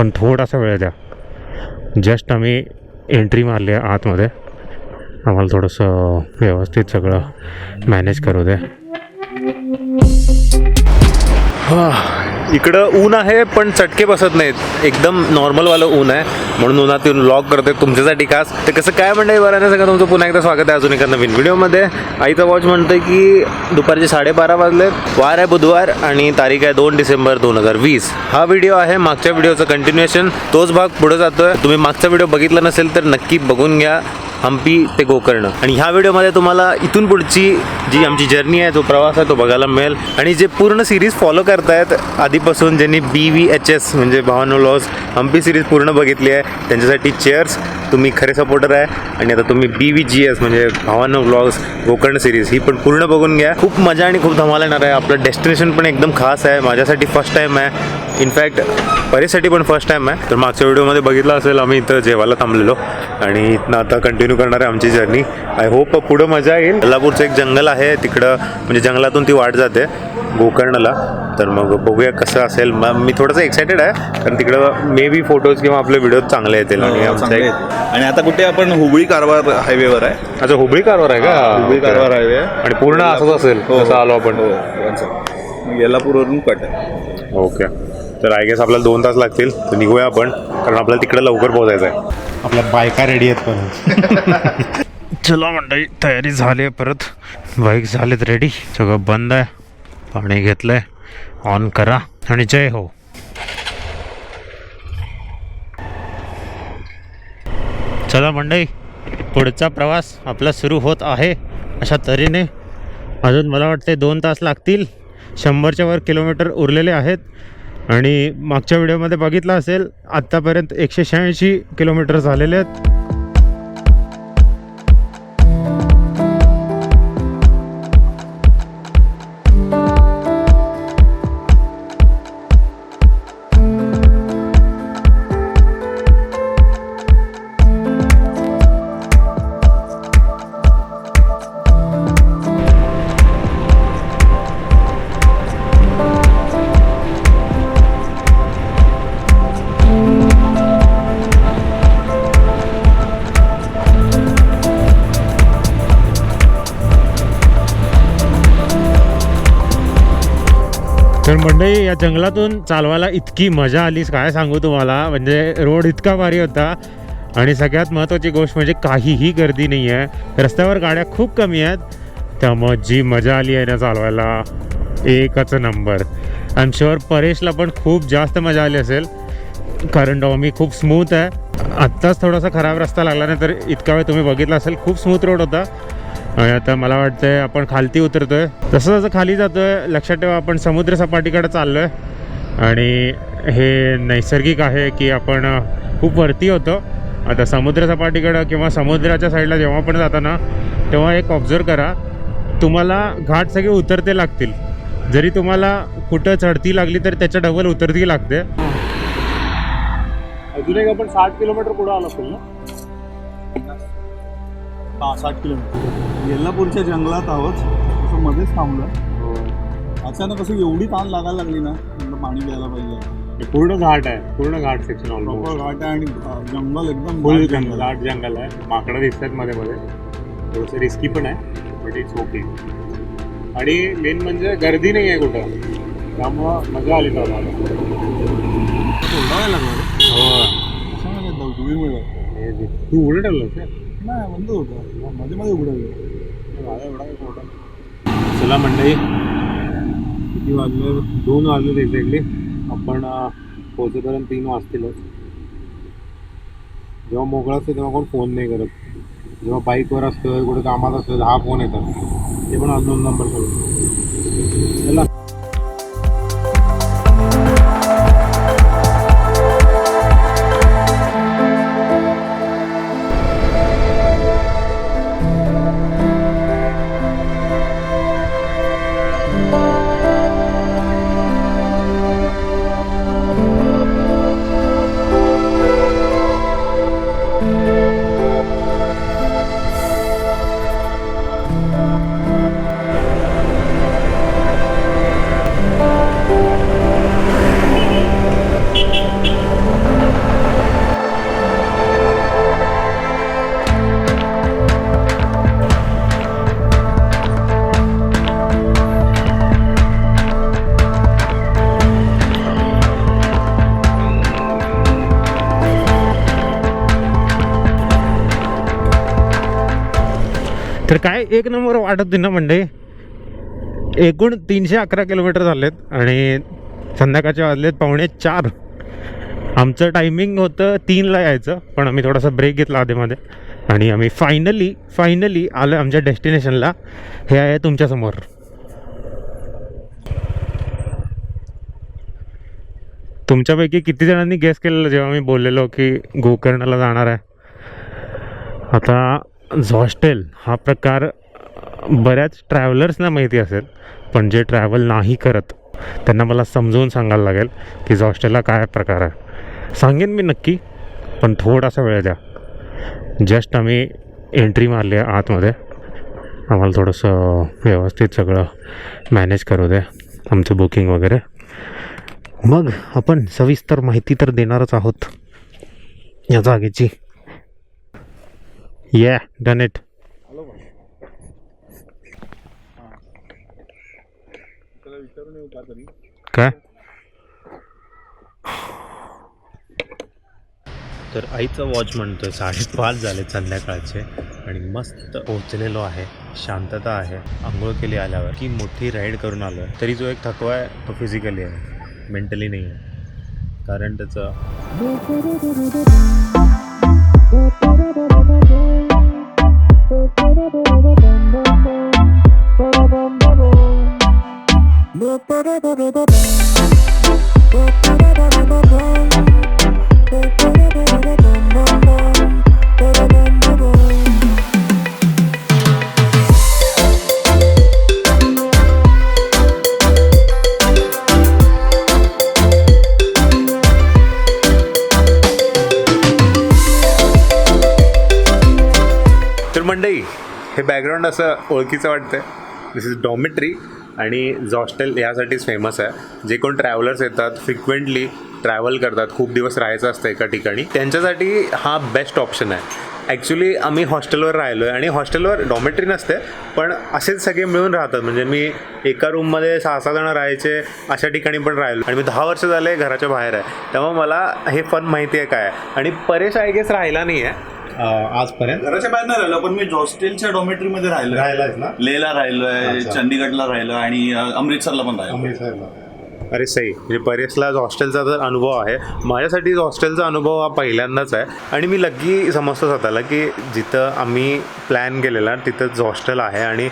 पण थोडासा वेळ द्या. जस्ट आम्ही एंट्री मारली आहे आतमध्ये. आम्हाला थोडंसं व्यवस्थित सगळं मॅनेज करू द्या. इकडं ऊन आहे पण चटके बसत नाहीत. एकदम नॉर्मलवालं ऊन आहे. म्हणून उन्हात येऊन लॉक करते तुमच्यासाठी खास. तर कसं काय म्हणतंय बरं नाही सगळं तुमचं पुन्हा एकदा स्वागत आहे अजून एका नवीन व्हिडिओमध्ये. आईचा वॉच म्हणतं की दुपारचे साडेबारा वाजले वार आहे बुधवार आणि तारीख आहे दोन डिसेंबर दोन हजार वीस. हा व्हिडिओ आहे मागच्या व्हिडिओचं कंटिन्युएशन तोच भाग पुढे जातोय. तुम्ही मागचा व्हिडिओ बघितला नसेल तर नक्की बघून घ्या. हम्पी ते गोकर्ण. आणि ह्या व्हिडिओमध्ये तुम्हाला इथून पुढची जी आमची जर्नी आहे जो प्रवास आहे तो बघायला मिळेल. आणि जे पूर्ण सिरीज फॉलो करतायत आधीपासून ज्यांनी बी व्ही एच एस म्हणजे भावानो लॉस हम्पी सिरीज पूर्ण बघितली आहे त्यांच्यासाठी चेअर्स तुम्ही खरे सपोर्टर आहे. आणि आता तुम्ही बी व्ही जी एस म्हणजे भावानो ब्लॉग्स गोकर्ण सिरीज ही पण पूर्ण बघून घ्या. खूप मजा आणि खूप धमाल येणार आहे. आपलं डेस्टिनेशन पण एकदम खास आहे. माझ्यासाठी फर्स्ट टाईम आहे. इनफॅक्ट परेसाठी पण फर्स्ट टाईम आहे. तर मागच्या व्हिडिओमध्ये बघितलं असेल आम्ही इथं जेवायला थांबलेलो. आणि इथनं आता कंटिन्यू करणार आहे आमची जर्नी आय होप पुढं मजा येईल. कोल्हापूरचं एक जंगल आहे तिकडं म्हणजे जंगलातून ती वाट जाते गोकर्णला. तर मग बघूया कसं असेल. म- मी थोडंसं एक्सायटेड आहे कारण तिकडं मे बी फोटोज किंवा आपले व्हिडिओ चांगले येतील. आणि आमचा चांगले एक आहेत. आणि आता कुठे आपण हुबळी कारवार हायवेवर आहे? अच्छा हुबळी कारवर आहे का? हुबळी कारवार हायवे आहे. आणि पूर्ण असंच असेल हो, जसं आलो आपण. हो. मग येल्लापूरवरून कट आहे. ओके. तर आय गेस आपल्याला दोन तास लागतील. तर निघूया आपण कारण आपल्याला तिकडे लवकर पोहोचायचं आहे. आपल्या बायका रेडी आहेत पण. चला मंडळी तयारी झाली आहे परत. बाईक झालेत रेडी सगळं बंद आहे. पाणी घेतलंय. ऑन करा. आणि जय हो. चला मंडळी पुढचा प्रवास आपला सुरू होत आहे. अशा तऱ्हेने अजून मला वाटते दोन तास लागतील. शंभरच्या वर किलोमीटर उरलेले आहेत. आणि मागच्या व्हिडिओमध्ये बघितलं असेल आत्तापर्यंत एकशे शहाऐंशी किलोमीटर झालेले आहेत. तर मंडळी या जंगलातून चालवायला इतकी मजा आली. काय सांगू तुम्हाला? म्हणजे रोड इतका भारी होता. आणि सगळ्यात महत्त्वाची गोष्ट म्हणजे काहीही गर्दी नाही आहे रस्त्यावर गाड्या खूप कमी आहेत. त्यामुळं जी मजा आली आहे ना चालवायला एकच नंबर. आय एम शुअर परेशला पण खूप जास्त मजा आली असेल. कारण डॉमी खूप स्मूथ आहे. आत्ताच थोडासा खराब रस्ता लागला नाही तर इतका वेळ तुम्ही बघितला असेल खूप स्मूथ रोड होता. आणि आता मला वाटतंय आपण खालती उतरतोय. जसं जसं खाली जातोय. लक्षात ठेवा आपण समुद्र सपाटीकडे चाललोय. आणि हे नैसर्गिक आहे की आपण खूप वरती होतो. आता समुद्र सपाटीकडं किंवा समुद्राच्या साईडला जेव्हा पण जाताना तेव्हा एक ऑब्झर्व करा. तुम्हाला घाट सगळे उतरते लागतील. जरी तुम्हाला कुठं चढती लागली तर त्याच्या डबल उतरती लागते. अजून एक आपण साठ किलोमीटर पुढे आलो असेल ना? हा साठ किलोमीटर. येल्लापूरच्या जंगलात आहोत. असं मध्येच थांबलं अचानक असं एवढी ताण लागायला लागली ना म्हटलं पाणी प्यायला पाहिजे. पूर्ण घाट आहे. पूर्ण घाट सेक्शन प्रॉपर घाट आहे आणि जंगल एकदम फुल घाट जंगल आठ जंगल आहे. माकडं दिसतात मध्ये मध्ये. थोडंसं रिस्की पण आहे बट इट्स ओके आणि मेन म्हणजे गर्दी नाही आहे कुठं. त्यामुळं मजा आली तर. लागला. हो हे तू उलट का नाही बंद होतं. मध्ये मध्ये उघडं एवढा चला मंडळी किती वाजले? दोन वाजले एक्झॅक्टली आपण पोहोचेपर्यंत तीन वाजतीलच. जेव्हा मोकळा असतो तेव्हा कोण फोन नाही करत. जेव्हा बाईकवर असतोय कुठे कामात असतं हा फोन येतात ते पण अजून नंबर करून. चला. एक नंबर वाटत होती ना म्हणजे एकूण तीनशे अकरा किलोमीटर झालेत आणि संध्याकाळचे वाजलेत पावणे चार. आमचं टायमिंग होतं तीनला यायचं पण आम्ही थोडासा ब्रेक घेतला आधीमध्ये. आणि आम्ही फायनली फायनली आलो आमच्या डेस्टिनेशनला हे आहे तुमच्यासमोर तुमच्यापैकी किती जणांनी गेस केलेलं जेव्हा मी बोललेलो की गोकर्णाला जाणार आहे? आता झॉस्टेल हा प्रकार बऱ्याच ट्रॅव्हलर्सना माहिती असेल पण जे ट्रॅव्हल नाही करत त्यांना मला समजवून सांगायला लागेल की झॉस्टेलला काय प्रकार आहे. सांगेन मी नक्की पण थोडासा वेळ द्या. जस्ट आम्ही एंट्री मारली आहे आतमध्ये. आम्हाला थोडंसं व्यवस्थित सगळं मॅनेज करू दे आमचं बुकिंग वगैरे. मग आपण सविस्तर माहिती तर देणारच आहोत या जागेची. या डन इट त्याला विचारून येऊ का तरी काय? तर आईचा वॉच म्हणतोय साडेपाच झाले संध्याकाळचे आणि मस्त पोहोचलेलो आहे. शांतता आहे. आंघोळ केली आल्यावर. की मोठी राईड करून आलो आहे तरी जो एक थकवा आहे तो फिजिकली आहे. मेंटली नाही आहे. कारण त्याचं तर मंडई हे बॅकग्राऊंड असं ओळखीचं वाटतं दिस इज डॉमेट्री आणि जॉस्टेल यासाठीच फेमस आहे. जे कोण ट्रॅव्हलर्स येतात फ्रिक्वेंटली ट्रॅव्हल करतात खूप दिवस राहायचं असतं एका ठिकाणी त्यांच्यासाठी हा बेस्ट ऑप्शन आहे. ॲक्च्युली आम्ही हॉस्टेलवर राहिलो आहे आणि हॉस्टेलवर डॉमेट्री नसते पण असेच सगळे मिळून राहतात. म्हणजे मी एका रूममध्ये सहा सहा जणं राहायचे अशा ठिकाणी पण राहिलो. आणि मी दहा वर्ष झाले घराच्या बाहेर आहे. त्यामुळे मला हे फन माहिती आहे काय आणि परेश आय गेस राहिला नाही आहे आजपर्यंत. घराच्या बाहेर नाही राहिलो पण मी हॉस्टेलच्या डॉमेट्री मध्ये राहिलो राहिलाच ना? लेहला राहिलोय अच्छा. चंदीगडला राहिलो आणि अ, अमृतसरला पण राहिलो. अरे सही म्हणजे परेशला हॉस्टेलचा जर अनुभव आहे माझ्यासाठी हॉस्टेलचा अनुभव हा पहिल्यांदाच आहे. आणि मी लग्गी समजतो स्वतःला की जिथं आम्ही प्लॅन केलेला तिथंच हॉस्टेल आहे आणि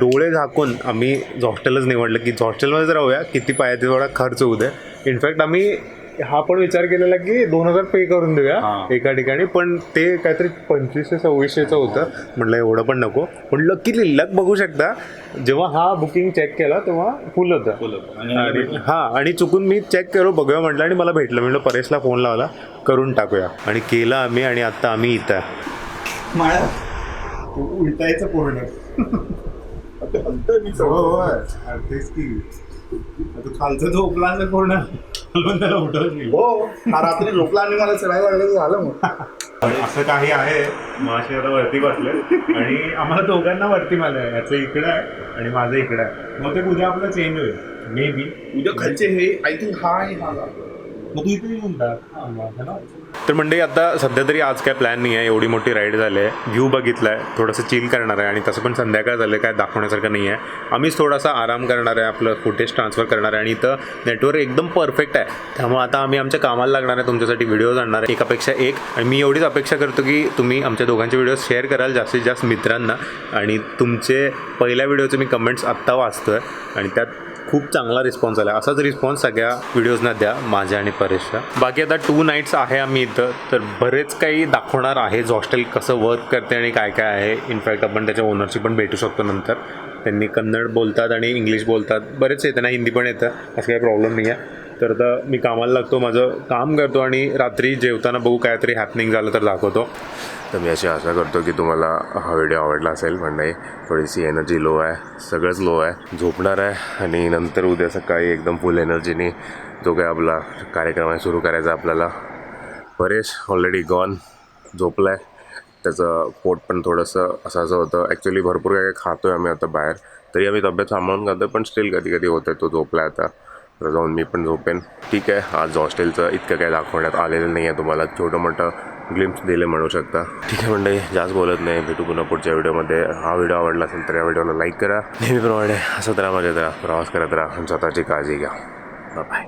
डोळे झाकून आम्ही हॉस्टेलच निवडलं की हॉस्टेलमध्येच राहूया किती पाहिजे तेवढा खर्च होऊ दे. इनफॅक्ट आम्ही हा पण विचार केलेला की दोन हजार पे करून देऊया हां. एका ठिकाणी. पण ते काहीतरी पंचवीसशे सव्वीसशेचं होतं. म्हटलं एवढं पण नको. पण लकीली लक बघू शकता जेव्हा हा बुकिंग चेक केला तेव्हा फुल होतं. आणि हा आणि चुकून मी चेक करू बघूया म्हटलं आणि मला भेटलं. म्हटलं परेशला फोन लावला करून टाकूया. आणि केलं आम्ही आणि आता आम्ही इथं उलटायचं पूर्ण. आता मी सगळं. तेच की. आता खालचं झोपला पूर्ण. हलवून त्याला उठवलं हो रात्री झोपला आणि मला चढायला लागलं झालं मग. असं काही आहे आता वरती बसले आणि आम्हाला दोघांना वरती मला आहे याचं इकडं आहे आणि माझं इकडं आहे. मग ते उद्या आपलं चेंज होईल. मे बी उद्या खालचे हे आय थिंक हा आणि हा. मग तू इथे येऊन टाक तर म्हणजे आता सध्या तरी आज काय प्लॅन नाही आहे एवढी मोठी राईड झाली आहे व्ह्यू बघितला आहे थोडंसं चिल करणार आहे. आणि तसं पण संध्याकाळ झालं काय दाखवण्यासारखं नाही आहे आम्हीच थोडासा आराम करणार आहे. आपलं फुटेज ट्रान्सफर करणार आहे. आणि इथं नेटवर्क एकदम परफेक्ट आहे. त्यामुळे आता आम्ही आमच्या कामाला लागणार आहे. तुमच्यासाठी व्हिडिओज आणणार आहे. एकापेक्षा एक. आणि मी एवढीच अपेक्षा करतो की तुम्ही आमच्या दोघांचे व्हिडिओ शेअर कराल जास्तीत जास्त मित्रांना. आणि तुमचे पहिल्या व्हिडिओचे मी कमेंट्स आत्ता वाचतो आहे आणि त्यात खूप चांगला रिस्पॉन्स आला. असाच रिस्पॉन्स सगळ्या व्हिडिओजना द्या माझ्या आणि परेशच्या. बाकी आता टू नाईट्स आहे आम्ही इथं तर बरेच काही दाखवणार आहे हॉस्टेल कसं वर्क करते आणि काय काय आहे. इनफॅक्ट आपण त्याच्या ओनरशी पण भेटू शकतो नंतर. त्यांनी कन्नड बोलतात आणि इंग्लिश बोलतात. बरेच येतं ना हिंदी पण येतं. असं काही प्रॉब्लेम नाही आहे तर आता मी कामाला लागतो माझं काम करतो आणि रात्री जेवताना बघू काहीतरी हॅपनिंग झालं तर दाखवतो. तर मी अशी आशा करतो की तुम्हाला हा व्हिडिओ आवडला असेल. पण नाही थोडीशी एनर्जी लो आहे सगळंच लो आहे. झोपणार आहे आणि नंतर उद्या सकाळी एकदम फुल एनर्जीनी जो काही आपला कार्यक्रम आहे सुरू करायचा आपल्याला परेश ऑलरेडी गॉन झोपला आहे त्याचं पोट पण थोडंसं असं असं होतं. ॲक्च्युली भरपूर काय काय खातो आहे आम्ही आता बाहेर. तरी आम्ही तब्येत सांभाळून खातो पण स्टील कधी कधी होतं तो झोपला आहे आता. तर जाऊन मी पण झोपेन. ठीक आहे आज हॉस्टेलचं इतकं काय दाखवण्यात आलेलं नाही आहे तुम्हाला. छोटं मोठं ग्लिम्स दिले म्हणू शकता. ठीक आहे मंडळी जास्त बोलत नाही. भेटू पुन्हा पुढच्या व्हिडिओमध्ये. हा व्हिडिओ आवडला असेल तर या व्हिडिओला लाईक करा. नेहमीप्रमाणे हसत राहा मजेत राहा. प्रवास करत राहा. आणि स्वतःची काळजी घ्या. बाय